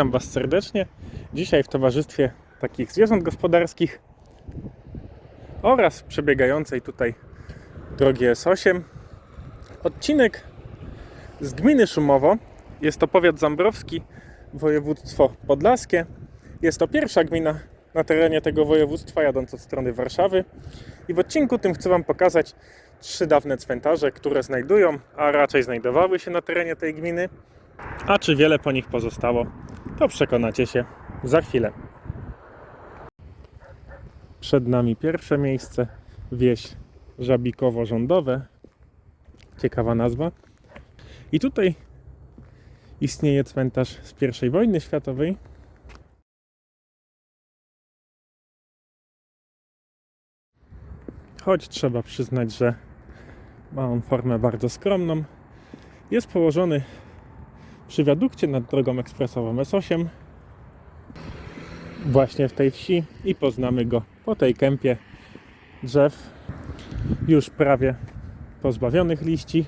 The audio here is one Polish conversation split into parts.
Witam Was serdecznie. Dzisiaj w towarzystwie takich zwierząt gospodarskich oraz przebiegającej tutaj drogi S8. Odcinek z gminy Szumowo. Jest to powiat zambrowski, województwo podlaskie. Jest to pierwsza gmina na terenie tego województwa, jadąc od strony Warszawy. I w odcinku tym chcę Wam pokazać trzy dawne cmentarze, które znajdują, a raczej znajdowały się na terenie tej gminy. A czy wiele po nich pozostało, to przekonacie się za chwilę. Przed nami pierwsze miejsce, wieś Żabikowo-Rządowe. Ciekawa nazwa. I tutaj istnieje cmentarz z I wojny światowej. Choć trzeba przyznać, że ma on formę bardzo skromną. Jest położony przy wiadukcie nad drogą ekspresową S8 właśnie w tej wsi i poznamy go po tej kępie drzew już prawie pozbawionych liści.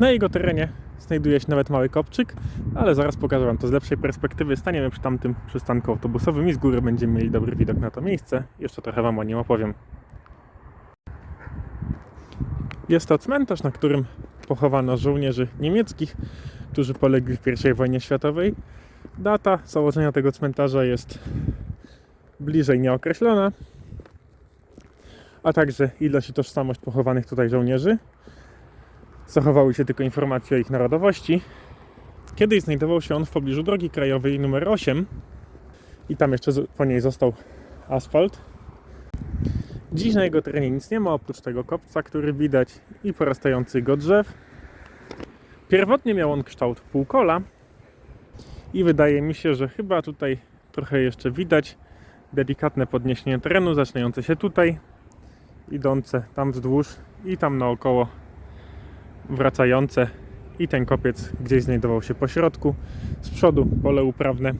Na jego terenie znajduje się nawet mały kopczyk, ale zaraz pokażę Wam to z lepszej perspektywy. Staniemy przy tamtym przystanku autobusowym i z góry będziemy mieli dobry widok na to miejsce. Jeszcze trochę Wam o nim opowiem. Jest to cmentarz, na którym pochowano żołnierzy niemieckich, którzy polegli w I wojnie światowej. Data założenia tego cmentarza jest bliżej nieokreślona, a także ilość i tożsamość pochowanych tutaj żołnierzy. Zachowały się tylko informacje o ich narodowości. Kiedyś znajdował się on w pobliżu drogi krajowej nr 8 i tam jeszcze po niej został asfalt. Dziś na jego terenie nic nie ma oprócz tego kopca, który widać i porastających go drzew. Pierwotnie miał on kształt półkola i wydaje mi się, że chyba tutaj trochę jeszcze widać delikatne podniesienie terenu zaczynające się tutaj, idące tam wzdłuż i tam naokoło wracające i ten kopiec gdzieś znajdował się po środku. Z przodu pole uprawne.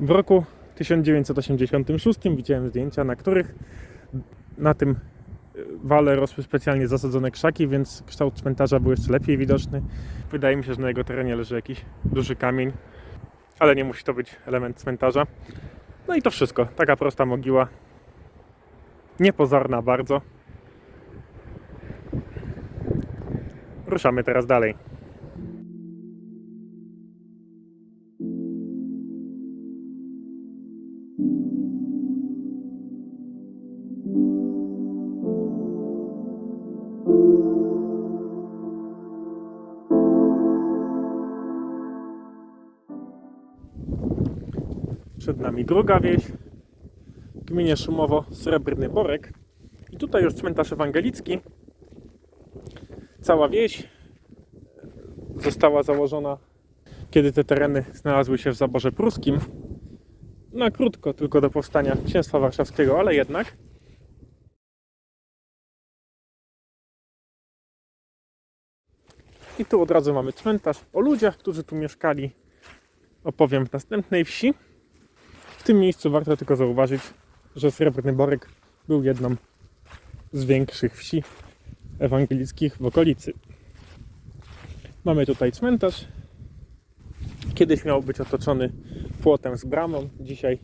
W roku 1986 widziałem zdjęcia, na których na tym wale rosły specjalnie zasadzone krzaki, więc kształt cmentarza był jeszcze lepiej widoczny. Wydaje mi się, że na jego terenie leży jakiś duży kamień, ale nie musi to być element cmentarza. No i to wszystko. Taka prosta mogiła. Niepozorna bardzo. Ruszamy teraz dalej. Przed nami druga wieś w gminie Szumowo, Srebrny Borek. I tutaj już cmentarz ewangelicki. Cała wieś została założona, kiedy te tereny znalazły się w zaborze pruskim. Na krótko, tylko do powstania Księstwa Warszawskiego, ale jednak. I tu od razu mamy cmentarz o ludziach, którzy tu mieszkali. Opowiem w następnej wsi. Tym miejscu warto tylko zauważyć, że Srebrny Borek był jedną z większych wsi ewangelickich w okolicy. Mamy tutaj cmentarz. Kiedyś miał być otoczony płotem z bramą. Dzisiaj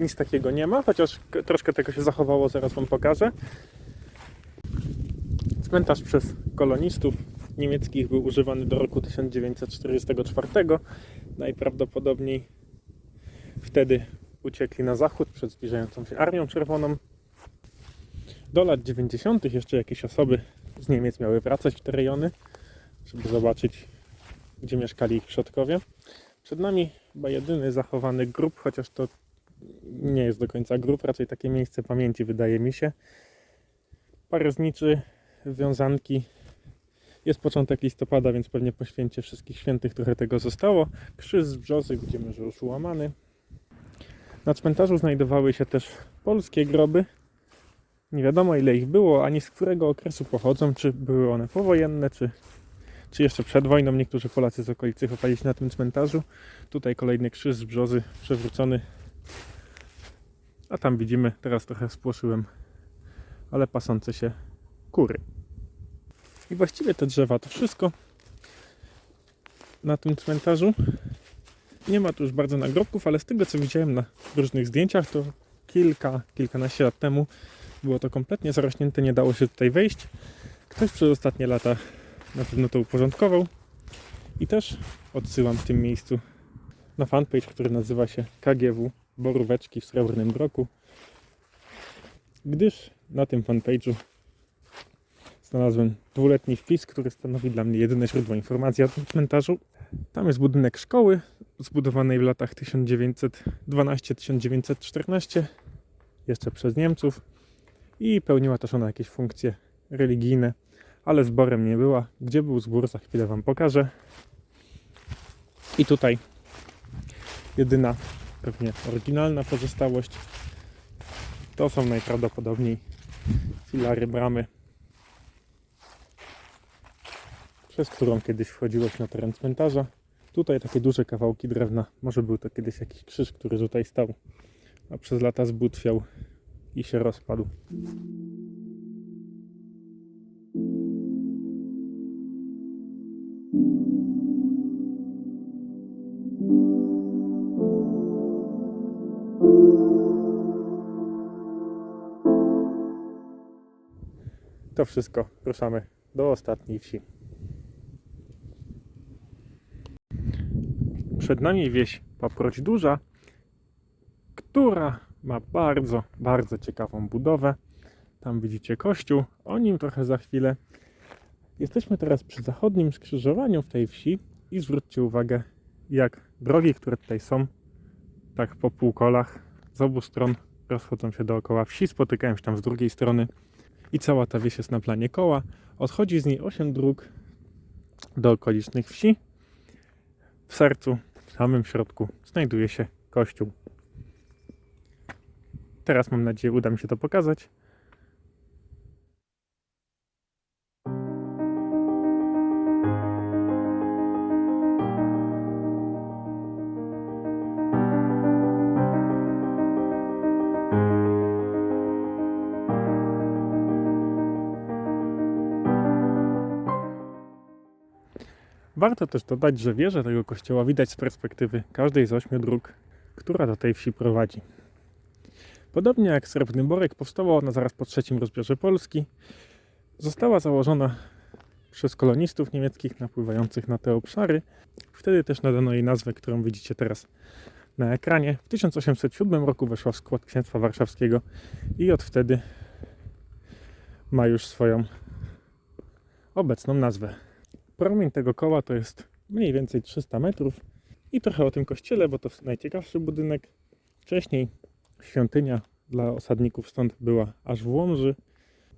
nic takiego nie ma, chociaż troszkę tego się zachowało, zaraz Wam pokażę. Cmentarz przez kolonistów niemieckich był używany do roku 1944. Najprawdopodobniej wtedy uciekli na zachód przed zbliżającą się Armią Czerwoną. Do lat 90. jeszcze jakieś osoby z Niemiec miały wracać w te rejony, żeby zobaczyć, gdzie mieszkali ich przodkowie. Przed nami chyba jedyny zachowany grób, chociaż to nie jest do końca grób, raczej takie miejsce pamięci, wydaje mi się. Parezniczy, wiązanki. Jest początek listopada, więc pewnie po święcie wszystkich świętych trochę tego zostało. Krzyż z brzozy, widzimy, że już ułamany. Na cmentarzu znajdowały się też polskie groby. Nie wiadomo ile ich było, ani z którego okresu pochodzą, czy były one powojenne, czy, czy jeszcze przed wojną. Niektórzy Polacy z okolicy chowali się na tym cmentarzu. Tutaj kolejny krzyż z brzozy przewrócony. A tam widzimy, teraz trochę spłoszyłem, ale pasące się kury. I właściwie te drzewa to wszystko. na tym cmentarzu. Nie ma tu już bardzo nagrobków, ale z tego co widziałem na różnych zdjęciach, to kilka, kilkanaście lat temu było to kompletnie zarośnięte, nie dało się tutaj wejść. Ktoś przez ostatnie lata na pewno to uporządkował. I też odsyłam w tym miejscu na fanpage, który nazywa się KGW Boróweczki w Srebrnym Broku. Gdyż na tym fanpage'u znalazłem dwuletni wpis, który stanowi dla mnie jedyne źródło informacji o tym cmentarzu. Tam jest budynek szkoły zbudowanej w latach 1912-1914 jeszcze przez Niemców i pełniła też ona jakieś funkcje religijne, ale zborem nie była. Gdzie był zbór, za chwilę Wam pokażę. I tutaj jedyna, pewnie oryginalna pozostałość to są najprawdopodobniej filary bramy, przez którą kiedyś wchodziłeś na teren cmentarza. Tutaj takie duże kawałki drewna. Może był to kiedyś jakiś krzyż, który tutaj stał, a przez lata zbutwiał i się rozpadł. To wszystko. Ruszamy do ostatniej wsi. Przed nami wieś Paproć Duża, która ma bardzo, bardzo ciekawą budowę. Tam widzicie kościół, o nim trochę za chwilę. Jesteśmy teraz przy zachodnim skrzyżowaniu w tej wsi i zwróćcie uwagę, jak drogi, które tutaj są, tak po półkolach z obu stron rozchodzą się dookoła wsi, spotykają się tam z drugiej strony i cała ta wieś jest na planie koła. Odchodzi z niej 8 dróg do okolicznych wsi. W sercu, samym środku znajduje się kościół. Teraz mam nadzieję uda mi się to pokazać. Warto też dodać, że wieżę tego kościoła widać z perspektywy każdej z ośmiu dróg, która do tej wsi prowadzi. Podobnie jak Srebrny Borek powstała ona zaraz po trzecim rozbiorze Polski, została założona przez kolonistów niemieckich napływających na te obszary. Wtedy też nadano jej nazwę, którą widzicie teraz na ekranie. W 1807 roku weszła w skład księstwa warszawskiego i od wtedy ma już swoją obecną nazwę. Promień tego koła to jest mniej więcej 300 metrów. I trochę o tym kościele, bo to najciekawszy budynek. Wcześniej świątynia dla osadników stąd była aż w Łomży.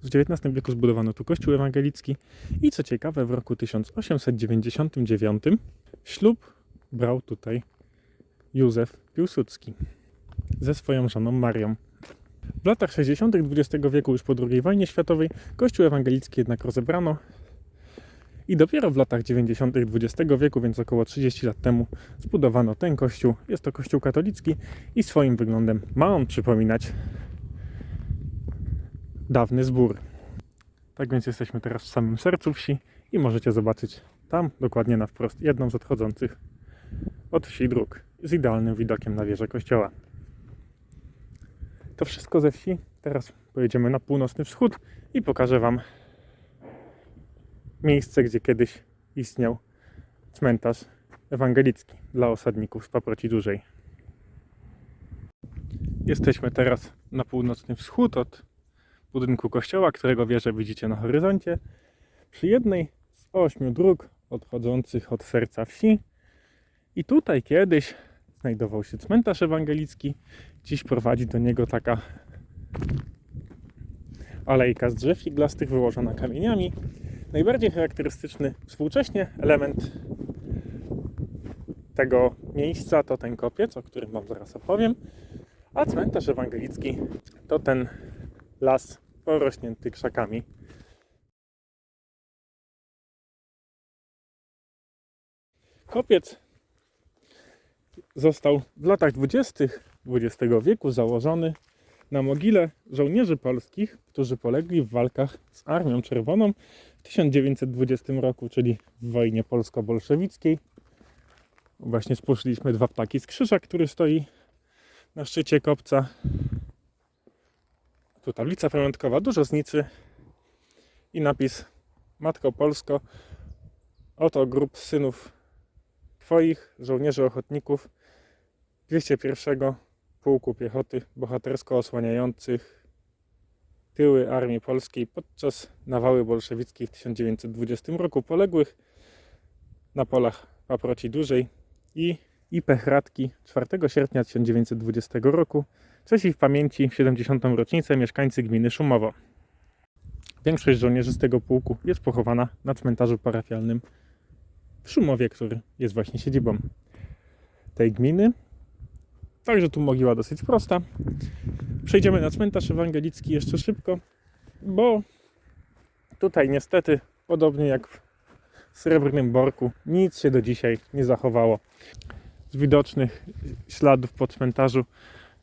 W XIX wieku zbudowano tu kościół ewangelicki i co ciekawe w roku 1899 ślub brał tutaj Józef Piłsudski ze swoją żoną Marią. W latach 60. XX wieku, już po II wojnie światowej, kościół ewangelicki jednak rozebrano i dopiero w latach 90. XX wieku, więc około 30 lat temu, zbudowano ten kościół. Jest to kościół katolicki i swoim wyglądem ma on przypominać dawny zbór. Tak więc jesteśmy teraz w samym sercu wsi i możecie zobaczyć tam, dokładnie na wprost, jedną z odchodzących od wsi dróg z idealnym widokiem na wieżę kościoła. To wszystko ze wsi. Teraz pojedziemy na północny wschód i pokażę Wam miejsce, gdzie kiedyś istniał cmentarz ewangelicki dla osadników z Paproci Dużej. Jesteśmy teraz na północny wschód od budynku kościoła, którego wieżę widzicie na horyzoncie, przy jednej z ośmiu dróg odchodzących od serca wsi. I tutaj kiedyś znajdował się cmentarz ewangelicki. Dziś prowadzi do niego taka alejka z drzew iglastych wyłożona kamieniami. Najbardziej charakterystyczny współcześnie element tego miejsca to ten kopiec, o którym Wam zaraz opowiem, a cmentarz ewangelicki to ten las porośnięty krzakami. Kopiec został w latach 20. XX wieku założony na mogile żołnierzy polskich, którzy polegli w walkach z Armią Czerwoną w 1920 roku, czyli w wojnie polsko-bolszewickiej. Właśnie spuszczyliśmy dwa ptaki z krzyża, który stoi na szczycie kopca. Tu tablica pamiątkowa, dużo zniczy i napis Matko Polsko, oto grup synów Twoich, żołnierzy ochotników 201 Pułku Piechoty, bohatersko osłaniających tyły Armii Polskiej podczas nawały bolszewickiej w 1920 roku, poległych na polach Paproci Dużej i IP Hradki 4 sierpnia 1920 roku. Ich w pamięci w 70. rocznicę mieszkańcy gminy Szumowo. Większość żołnierzy z tego pułku jest pochowana na cmentarzu parafialnym w Szumowie, który jest właśnie siedzibą tej gminy. Także tu mogiła dosyć prosta. Przejdziemy na cmentarz ewangelicki jeszcze szybko, bo tutaj niestety, podobnie jak w Srebrnym Borku, nic się do dzisiaj nie zachowało. Z widocznych śladów po cmentarzu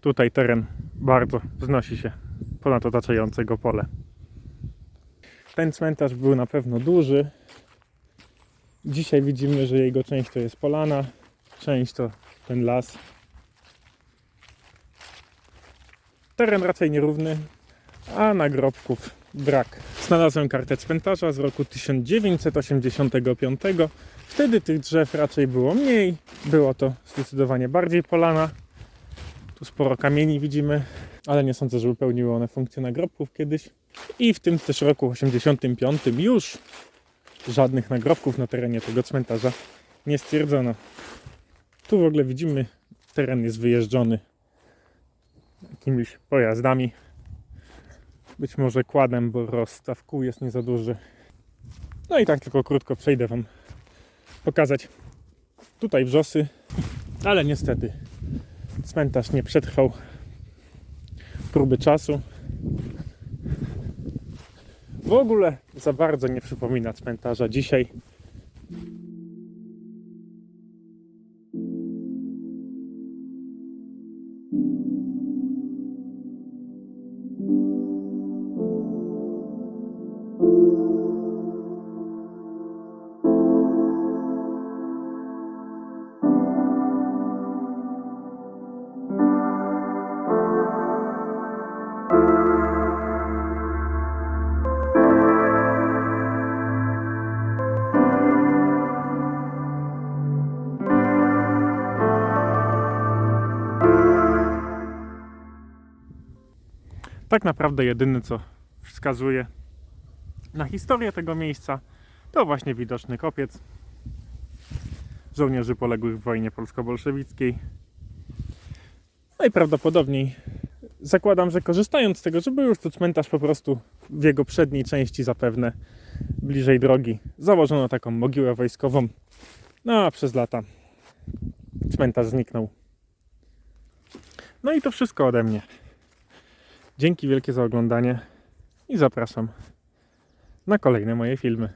tutaj teren bardzo wznosi się ponad otaczające go pole. Ten cmentarz był na pewno duży. Dzisiaj widzimy, że jego część to jest polana, część to ten las. Teren raczej nierówny, a nagrobków brak. Znalazłem kartę cmentarza z roku 1985. Wtedy tych drzew raczej było mniej. Było to zdecydowanie bardziej polana. Tu sporo kamieni widzimy, ale nie sądzę, żeby pełniły one funkcję nagrobków kiedyś. I w tym też roku 85 już żadnych nagrobków na terenie tego cmentarza nie stwierdzono. Tu w ogóle widzimy, teren jest wyjeżdżony jakimiś pojazdami. Być może kładem, bo rozstaw kół jest nie za duży. No i tak tylko krótko przejdę Wam pokazać tutaj wrzosy, ale niestety cmentarz nie przetrwał próby czasu. W ogóle za bardzo nie przypomina cmentarza dzisiaj. Tak naprawdę jedyne co wskazuje na historię tego miejsca to właśnie widoczny kopiec żołnierzy poległych w wojnie polsko-bolszewickiej. Najprawdopodobniej zakładam, że korzystając z tego, że był już tu cmentarz po prostu w jego przedniej części zapewne bliżej drogi, założono taką mogiłę wojskową. No a przez lata cmentarz zniknął. No i to wszystko ode mnie. Dzięki wielkie za oglądanie i zapraszam na kolejne moje filmy.